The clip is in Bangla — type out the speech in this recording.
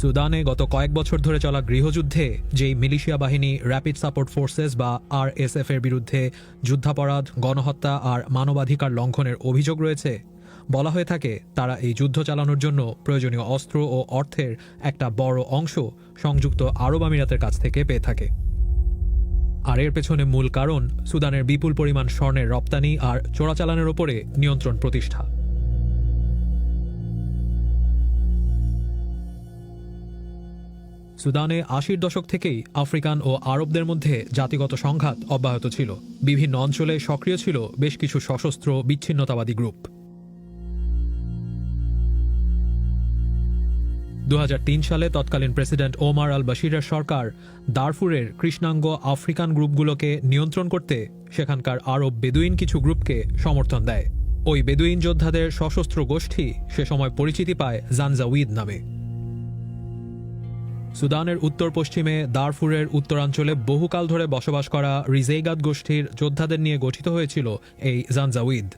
সুদানে গত কয়েক বছর ধরে চলা গৃহযুদ্ধে, যেই মিলিশিয়া বাহিনী র্যাপিড সাপোর্ট ফোর্সেস বা আরএসএফ এর বিরুদ্ধে যুদ্ধাপরাধ, গণহত্যা আর মানবাধিকার লঙ্ঘনের অভিযোগ রয়েছে, বলা হয়ে থাকে তারা এই যুদ্ধ চালানোর জন্য প্রয়োজনীয় অস্ত্র ও অর্থের একটা বড় অংশ সংযুক্ত আরব আমিরাতের কাছ থেকে পেয়ে থাকে। আর এর পেছনে মূল কারণ সুদানের বিপুল পরিমাণ স্বর্ণের রপ্তানি আর চোরাচালানের ওপরে নিয়ন্ত্রণ প্রতিষ্ঠা। সুদানে আশির দশক থেকেই আফ্রিকান ও আরবদের মধ্যে জাতিগত সংঘাত অব্যাহত ছিল। বিভিন্ন অঞ্চলে সক্রিয় ছিল বেশ কিছু সশস্ত্র বিচ্ছিন্নতাবাদী গ্রুপ। দু হাজার তিন সালে তৎকালীন প্রেসিডেন্ট ওমার আল বাশিরের সরকার দারফুরের কৃষ্ণাঙ্গ আফ্রিকান গ্রুপগুলোকে নিয়ন্ত্রণ করতে সেখানকার আরব বেদুইন কিছু গ্রুপকে সমর্থন দেয়। ওই বেদুইন যোদ্ধাদের সশস্ত্র গোষ্ঠী সে সময় পরিচিতি পায় জানজাউইদ নামে। সুদানের উত্তর পশ্চিমে দারফুরের উত্তরাঞ্চলে বহুকাল ধরে বসবাস করা রিজেইগাদ গোষ্ঠীর যোদ্ধাদের নিয়ে গঠিত হয়েছিল এই জানজাউইদ